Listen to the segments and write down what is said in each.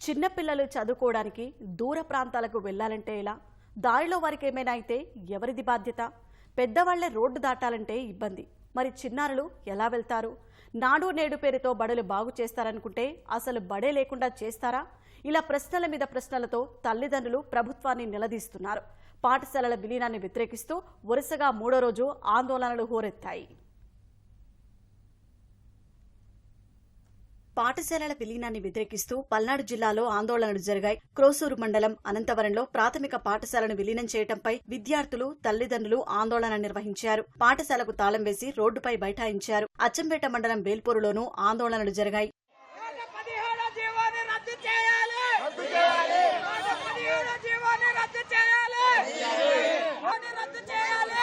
చిన్నపిల్లలు చదువుకోవడానికి దూర ప్రాంతాలకు వెళ్ళాలంటే ఎలా? దారిలో వారికి ఏమైనా అయితే ఎవరిది బాధ్యత? పెద్దవాళ్ళే రోడ్డు దాటాలంటే ఇబ్బంది. మరి చిన్నారులు ఎలా వెళ్తారు? నాడు నేడు పేరుతో బడులు బాగు చేస్తారనుకుంటే అసలు బడే లేకుండా చేస్తారా? ఇలా ప్రశ్నల మీద ప్రశ్నలతో తల్లిదండ్రులు ప్రభుత్వాన్ని నిలదీస్తున్నారు. పాఠశాలల విలీనాన్ని వ్యతిరేకిస్తూ వరుసగా మూడో రోజు ఆందోళనలు హోరెత్తాయి. పాఠశాలల విలీనాన్ని వ్యతిరేకిస్తూ పల్నాడు జిల్లాలో ఆందోళనలు జరిగాయి. క్రోసూరు మండలం అనంతవరంలో ప్రాథమిక పాఠశాలను విలీనం చేయడంపై విద్యార్థులు తల్లిదండ్రులు ఆందోళన నిర్వహించారు. పాఠశాలకు తాళం వేసి రోడ్డుపై బైఠాయించారు. అచ్చంపేట మండలం బేల్పూరులోనూ ఆందోళనలు జరిగాయి. నూట పదిహేడు జీవాన్ని రద్దు చేయాలి. రద్దు చేయాలి. నూట పదిహేడు జీవాన్ని రద్దు చేయాలి. జీవాన్ని రద్దు చేయాలి.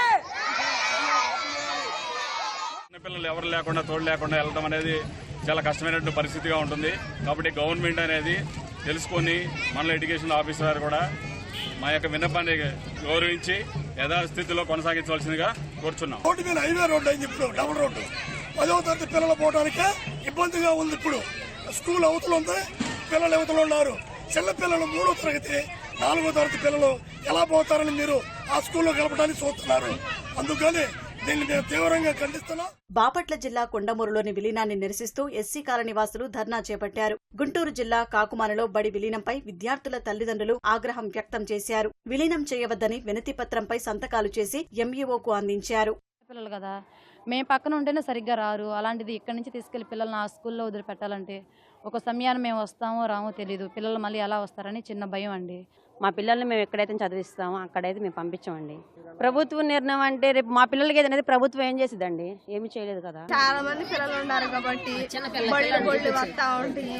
చిన్నపిల్లలు ఎవరు లేకుండా తోడు లేకుండా వెళ్ళడం అనేది చాలా కష్టమైనటువంటి పరిస్థితిగా ఉంటుంది. కాబట్టి గవర్నమెంట్ అనేది తెలుసుకొని మన ఎడ్యుకేషన్ ఆఫీసర్ గారు కూడా మా యొక్క విన్నపాన్ని గౌరవించి యథాస్థితిలో కొనసాగించవలసిందిగా కోరుచున్నాం. రోడ్డు మీద హైవే రోడ్డు అయింది ఇప్పుడు డబుల్ రోడ్డు. పదవ తరగతి పిల్లలు పోవడానికే ఇబ్బందిగా ఉంది ఇప్పుడు. స్కూల్ అవతల ఉంది పిల్లలు అవతల ఉన్నారు. చిన్న పిల్లలు మూడో తరగతి నాలుగో తరగతి పిల్లలు ఎలా పోతారని మీరు ఆ స్కూల్లో కలపడానికి చూస్తున్నారు. అందుకని దీన్ని మేము తీవ్రంగా ఖండిస్తున్నాం. బాపట్ల జిల్లా కొండమూరులోని విలీనాన్ని నిరసిస్తూ ఎస్సీ కాలనీ వాసులు ధర్నా చేపట్టారు. గుంటూరు జిల్లా కాకుమానలో బడి విలీనంపై విద్యార్థుల తల్లిదండ్రులు ఆగ్రహం వ్యక్తం చేశారు. విలీనం చేయవద్దని వినతి పత్రంపై సంతకాలు చేసి ఎంఈఓకు అందించారు. పిల్లలు కదా మేము పక్కన ఉంటేనే సరిగ్గా రారు. అలాంటిది ఇక్కడి నుంచి తీసుకెళ్ళి పిల్లల్ని ఆ స్కూల్లో వదిలిపెట్టాలంటే ఒక సమయాన్ని మేము వస్తామో రామో తెలియదు పిల్లలు మళ్ళీ ఎలా వస్తారని చిన్న భయం అండి. మా పిల్లల్ని మేము ఎక్కడైతే చదివిస్తామో అక్కడైతే మేము పంపించామండి. ప్రభుత్వ నిర్ణయం అంటే రేపు మా పిల్లలకి ఏదైనా ప్రభుత్వం ఏం చేసిద్దండి? ఏమి చేయలేదు కదా? చాలా మంది పిల్లలు ఉన్నారు కాబట్టి బళ్ళు బళ్ళు వస్తా ఉంటాయి.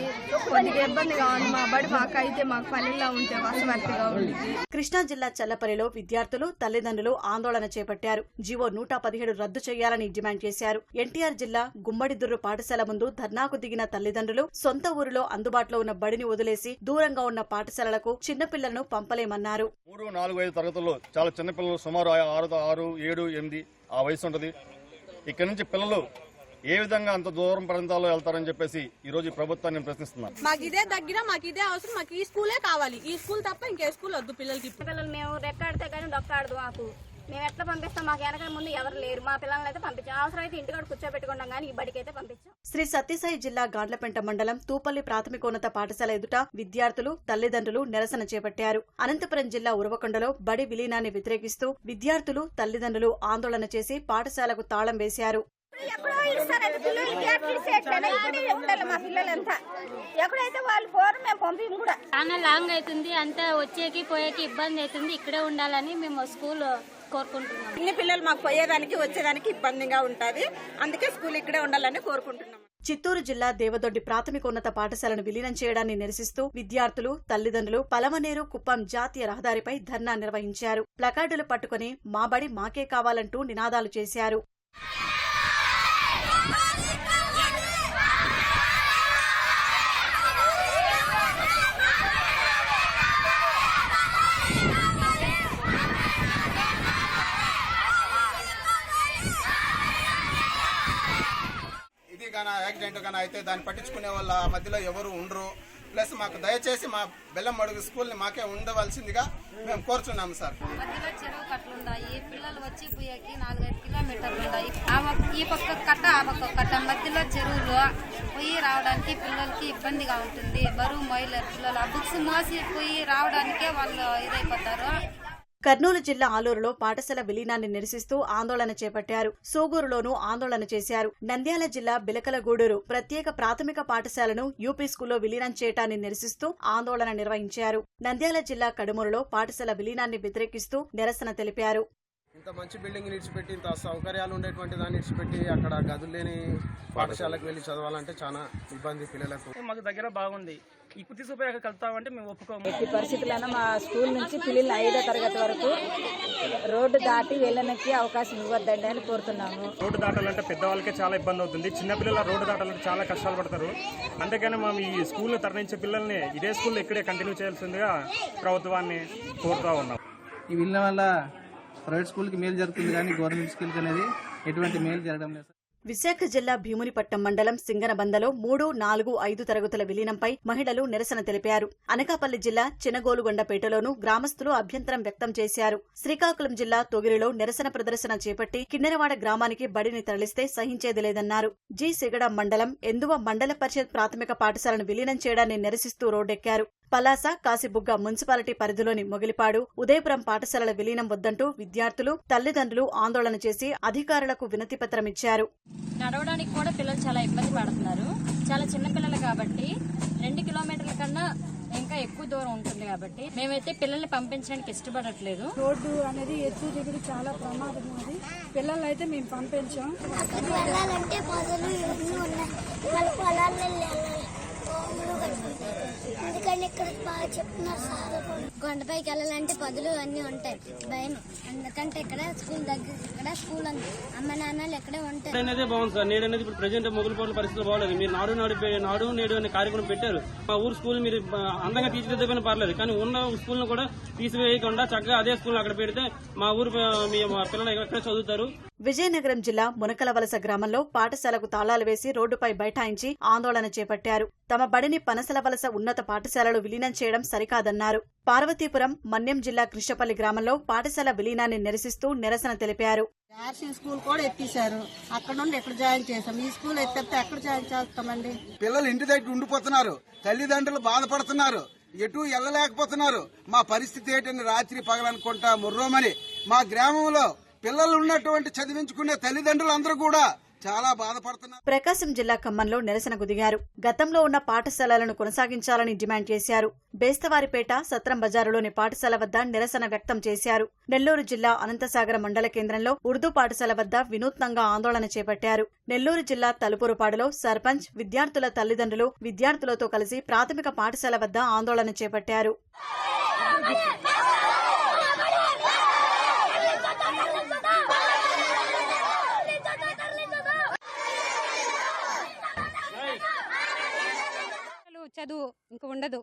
కొద్దిగా ఇబ్బందిగా ఉంది. మా బడి మాకు అయితే మాకు పల్లెల్లో ఉంటే వసవర్తిగా ఉంది. కృష్ణా జిల్లా చల్లపల్లిలో విద్యార్థులు తల్లిదండ్రులు ఆందోళన చేపట్టారు. జీవో నూట పదిహేడు రద్దు చేయాలని డిమాండ్ చేశారు. ఎన్టీఆర్ జిల్లా గుమ్మడిదుర్రు పాఠశాల ముందు ధర్నాకు దిగిన తల్లిదండ్రులు సొంత ఊరిలో అందుబాటులో ఉన్న బడిని వదిలేసి దూరంగా ఉన్న పాఠశాలలకు చిన్నపిల్లలను పంపలేమన్నారు. మూడు నాలుగు ఐదు తరగతుల్లో చాలా చిన్నపిల్లలు సుమారు ఆరు ఆరు ఏడు ఎనిమిది ఆ వయసు ఉంటుంది. ఇక్కడ నుంచి పిల్లలు ఏ విధంగా అంత దూరం ప్రాంతాల్లో వెళ్తారని చెప్పేసి ఈ రోజు ప్రభుత్వాన్ని నేను ప్రశ్నిస్తున్నాను. మాకు ఇదే దగ్గర మాకు ఇదే అవసరం మాకు ఈ స్కూలే కావాలి. ఈ స్కూల్ తప్ప ఇంకే స్కూల్ వద్దు పిల్లలకి పిల్లలు మేము రెక్కాడితే కానీ డొక్కాడదు మాకు మేము ఎట్లా పంపిస్తాం? మాకు వెనక ముందు ఎవరు లేరు. మా పిల్లల్ని అయితే పంపించాం. అవసరం అయితే ఇంటికాడ కూర్చోబెట్టుకుంటాం కానీ ఈ బడికి అయితే పంపించాం. శ్రీ సత్యసాయి జిల్లా గాండ్లపెంట మండలం తూపల్లి ప్రాథమికోన్నత పాఠశాల ఎదుట విద్యార్థులు తల్లిదండ్రులు నిరసన చేపట్టారు. అనంతపురం జిల్లా ఉరవకొండలో బడి విలీనాన్ని వ్యతిరేకిస్తూ విద్యార్థులు తల్లిదండ్రులు ఆందోళన చేసి పాఠశాలకు తాళం వేశారు. ఎప్పుడో ఇస్తారంటే పిల్లలు. ఇంటికి ఇచ్చేట్లనే ఇక్కడే ఉండాలి మా పిల్లలంతా. ఎక్కడైతే వాళ్ళు పోరు మేము కూడా. చాలా లాంగ్ అవుతుంది. అంతా వచ్చేకి పోయేకి ఇబ్బంది అవుతుంది. ఇక్కడే ఉండాలని మేము స్కూల్ కోరుకుంటున్నాం. ఇన్ని పిల్లలు మాకు పోయేదానికి వచ్చేదానికి ఇబ్బందిగా ఉంటది. అందుకే స్కూల్ ఇక్కడే ఉండాలని కోరుకుంటున్నాం. చిత్తూరు జిల్లా దేవదొడ్డి ప్రాథమికోన్నత పాఠశాలను విలీనం చేయడాన్ని నిరసిస్తూ విద్యార్థులు తల్లిదండ్రులు పలమనేరు కుప్పం జాతీయ రహదారిపై ధర్నా నిర్వహించారు. ప్లకార్డులు పట్టుకుని మా బడి మాకే కావాలంటూ నినాదాలు చేశారు ఇది కానీ యాక్సిడెంట్ కానీ అయితే దాన్ని పట్టించుకునే వాళ్ళ మధ్యలో ఎవరు ఉండరు. ప్లస్ మాకు దయచేసి మా బెల్లం అడుగు స్కూల్ని మాకే ఉండవలసిందిగా మేము కోరుచున్నాము సార్. మధ్యలో చెరువు కట్టలు ఉన్నాయి పిల్లలు వచ్చి పోయేకి నాలుగైదు కిలోమీటర్లు ఉన్నాయి. ఆ పక్క- ఈ పక్క కట్ట ఆ పక్క కట్ట మధ్యలో చెరువులు పోయి రావడానికి పిల్లలకి ఇబ్బందిగా ఉంటుంది. బరువు మొయ్యలేరు పిల్లలు. ఆ బుక్స్ మోసి పోయి రావడానికే వాళ్ళు ఇదైపోతారు. కర్నూలు జిల్లా ఆలూరులో పాఠశాల విలీనాన్ని నిరసిస్తూ ఆందోళన చేపట్టారు. సోగూరులోనూ ఆందోళన చేశారు. నంద్యాల జిల్లా బిలకలగూడూరు ప్రత్యేక ప్రాథమిక పాఠశాలను యూపీ స్కూల్లో విలీనం చేయటాన్ని నిరసిస్తూ ఆందోళన నిర్వహించారు. నంద్యాల జిల్లా కడుమూరులో పాఠశాల విలీనాన్ని వ్యతిరేకిస్తూ నిరసన తెలిపారు. ఇంత మంచి బిల్డింగ్ నిడిచిపెట్టి ఇంత సౌకర్యాలు ఉండేటువంటి దాన్ని నిడిచిపెట్టి అక్కడ గదులు లేని పాఠశాలకు వెళ్ళి చదవాలంటే చాలా ఇబ్బంది పిల్లలకు. మాకు దగ్గర బాగుంది. ఇప్పుడు తీసుకుపోయి అక్కడ కలుతామంటే మేము ఒప్పుకోము. ఎట్టి పరిస్థితుల్లో మా స్కూల్ నుంచి పిల్లలు ఐదో తరగతి వరకు రోడ్డు దాటి వెళ్ళడానికి అవకాశం ఇవ్వద్దండి అని కోరుతున్నాము. రోడ్డు దాటాలంటే పెద్దవాళ్ళకే చాలా ఇబ్బంది అవుతుంది. చిన్నపిల్లల రోడ్డు దాటాలంటే చాలా కష్టాలు పడతారు. అందుకని మేము ఈ స్కూల్ తరలించే పిల్లల్ని ఇదే స్కూల్లో ఇక్కడే కంటిన్యూ చేయాల్సిందిగా ప్రభుత్వాన్ని కోరుతా ఉన్నాం. ఈ వీళ్ళ వల్ల ప్రైవేట్ స్కూల్కి మేలు జరుగుతుంది కానీ గవర్నమెంట్ స్కూల్కి అనేది ఎటువంటి మేలు జరగడం లేదు విశాఖ జిల్లా భీమునిపట్నం మండలం సింగనబందలో మూడు నాలుగు ఐదు తరగతుల విలీనంపై మహిళలు నిరసన తెలిపారు. అనకాపల్లి జిల్లా చినగోలుగొండపేటలోనూ గ్రామస్తులు అభ్యంతరం వ్యక్తం చేశారు. శ్రీకాకుళం జిల్లా తొగిరిలో నిరసన ప్రదర్శన చేపట్టి కిన్నెరవాడ గ్రామానికి బడిని తరలిస్తే సహించేది లేదన్నారు. జి. సిగడ మండలం ఎందువ మండల పరిషత్ ప్రాథమిక పాఠశాలను విలీనం చేయడాన్ని నిరసిస్తూ రోడ్డెక్కారు. పలాస కాశీబుగ్గ మున్సిపాలిటీ పరిధిలోని మొగిలిపాడు ఉదయపురం పాఠశాలల విలీనం వద్దంటూ విద్యార్థులు తల్లిదండ్రులు ఆందోళన చేసి అధికారులకు వినతిపత్రం ఇచ్చారు. నడవడానికి కూడా పిల్లలు చాలా ఇబ్బంది పడుతున్నారు. చాలా చిన్న పిల్లలు కాబట్టి రెండు కిలోమీటర్ల కన్నా ఇంకా ఎక్కువ దూరం ఉంటుంది కాబట్టి మేమైతే పిల్లల్ని పంపించడానికి ఇష్టపడట్లేదు. రోడ్డు అనేది ఎత్తు దిగుడు చాలా ప్రమాదం ఉంది పిల్లలు అయితే మేము పంపించాం. వెళ్ళాలంటే ఎందుకంటే ఇక్కడ బాగా చెప్తున్నారు సార్ కొండపైకి వెళ్ళాలంటే పదులు అన్నీ ఉంటాయి. భయం. ఎందుకంటే ఇక్కడ స్కూల్ దగ్గర ఇక్కడ స్కూల్ ఉంది అమ్మ నాన్నలు ఇక్కడే ఉంటాయి అనేది బాగుంది సార్. నేడు అనేది ఇప్పుడు ప్రజెంట్ మొగులు పరిస్థితులు బాగలేదు. మీరు నాడు నాడు నాడు నేడు అనే కార్యక్రమం పెట్టారు. మా ఊరు స్కూల్ మీరు ఆ, అందంగా తీర్చిదిద్దకపోయినా పర్లేదు. కానీ ఉన్న స్కూల్ను కూడా తీసివేయకుండా చక్కగా అదే స్కూల్ అక్కడ పెడితే మా ఊరు మీ పిల్లలు ఎక్కడ చదువుతారు? విజయనగరం జిల్లా మునకలవలస గ్రామంలో పాఠశాలకు తాళాలు వేసి రోడ్డుపై బైఠాయించి ఆందోళన చేపట్టారు. తమ బడిని పనసలవలస ఉన్నత పాఠశాలలు విలీనం చేయడం సరికాదన్నారు. పార్వతీపురం మన్యం జిల్లా కృష్ణపల్లి గ్రామంలో పాఠశాల విలీనాన్ని నిరసిస్తూ నిరసన తెలిపారు. ఆర్సీ స్కూల్ కూడా ఎత్తిశారు అక్కడ నుండి ఎక్కడ జాయిన్ చేసాం ఈ స్కూల్ ఎత్తితే ఎక్కడ జాయిన్ చేస్తామండి? పిల్లలు ఇంటి దగ్గర ఉండిపోతున్నారు. తల్లిదండ్రులు బాధపడుతున్నారు. ఎటు వెళ్ళలేకపోతున్నారు. మా పరిస్థితి ఏంటని రాత్రి పగలనుకుంటా ముర్రోమని. మా గ్రామంలో పిల్లలు ఉన్నటువంటి చదివించుకునే తల్లిదండ్రులు అందరూ కూడా చాలా బాధపడుతున్నారు. ప్రకాశం జిల్లా ఖమ్మంలో నిరసనకు దిగారు గతంలో ఉన్న పాఠశాలలను కొనసాగించాలని డిమాండ్ చేశారు. బేస్తవారిపేట సత్రం బజారులోని పాఠశాల వద్ద నిరసన వ్యక్తం చేశారు. నెల్లూరు జిల్లా అనంతసాగర మండల కేంద్రంలో ఉర్దూ పాఠశాల వద్ద వినూత్నంగా ఆందోళన చేపట్టారు. నెల్లూరు జిల్లా తలుపురుపాడులో సర్పంచ్ విద్యార్థుల తల్లిదండ్రులు విద్యార్థులతో కలిసి ప్రాథమిక పాఠశాల వద్ద ఆందోళన చేపట్టారు. చదువు ఇంక ఉండదు.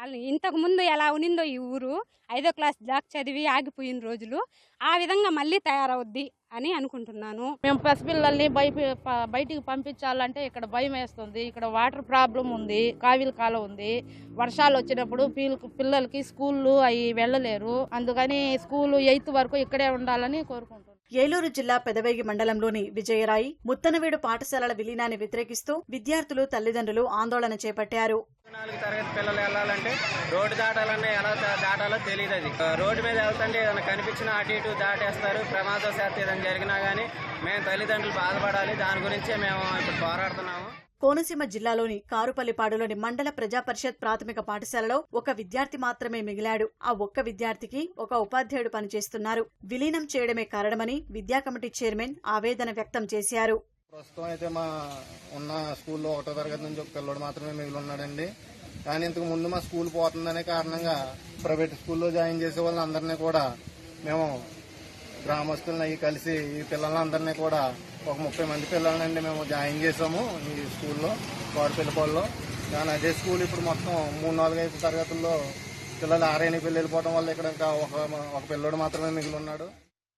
వాళ్ళు ఇంతకు ముందు ఎలా ఉన్నిందో ఈ ఊరు ఐదో క్లాస్ దాకా చదివి ఆగిపోయిన రోజులు ఆ విధంగా మళ్ళీ తయారవుద్ది అని అనుకుంటున్నాను. మేము పసిపిల్లల్ని బయట ప- బయటికి పంపించాలంటే ఇక్కడ భయం వేస్తుంది. ఇక్కడ వాటర్ ప్రాబ్లం ఉంది కావిల కాలం ఉంది. వర్షాలు వచ్చినప్పుడు పిల్లలకి స్కూళ్ళు అవి వెళ్ళలేరు. అందుకని స్కూల్ ఎయిత్ వరకు ఇక్కడే ఉండాలని కోరుకుంటున్నాం. ఏలూరు జిల్లా పెదవేగి మండలంలోని విజయరాయి ముత్తనవీడు పాఠశాలల విలీనాన్ని వ్యతిరేకిస్తూ విద్యార్థులు తల్లిదండ్రులు ఆందోళన చేపట్టారు. నాలుగు తరగతి పిల్లలు వెళ్ళాలంటే రోడ్డు దాటాలన్నా ఎలా దాటాలో తెలియదు అది. రోడ్డు మీద వెళ్తుంటే ఏదైనా కనిపించినా అటు ఇటు దాటేస్తారు. ప్రమాదవశాత్తు ఏదైనా జరిగినా కానీ మేము తల్లిదండ్రులు బాధపడాలి. దాని గురించే మేము ఇప్పుడు పోరాడుతున్నాము. కోనసీమ జిల్లాలోని కారుపల్లిపాడులోని మండల ప్రజా పరిషత్ ప్రాథమిక పాఠశాలలో ఒక విద్యార్థి మాత్రమే మిగిలాడు. ఆ ఒక్క విద్యార్థికి ఒక ఉపాధ్యాయుడు పనిచేస్తున్నారు. విలీనం చేయడమే కారణమని విద్యా కమిటీ చైర్మన్ ఆవేదన వ్యక్తం చేశారు. ప్రస్తుతం అయితే మా ఉన్న స్కూల్లో ఒకటో తరగతి నుంచి ఒక పిల్లడు మాత్రమే మిగిలి ఉన్నాడండి కానీ ఇంతకు ముందు మా స్కూల్ పోతుందనే కారణంగా ప్రైవేట్ స్కూల్లో జాయిన్ చేసే వాళ్ళందరినీ కూడా మేము గ్రామస్తులను అవి కలిసి ఈ పిల్లలందరినీ కూడా ఒక ముప్పై మంది పిల్లలండి మేము జాయిన్ చేసాము ఈ స్కూల్లో కోడపిల్లపాడులో కానీ అదే స్కూల్ ఇప్పుడు మొత్తం మూడు నాలుగు ఐదు తరగతుల్లో పిల్లలు ఆరైన పెళ్ళి వెళ్ళిపోవడం వల్ల ఇక్కడ ఇంకా ఒక ఒక పిల్లడు మాత్రమే మిగిలి ఉన్నాడు.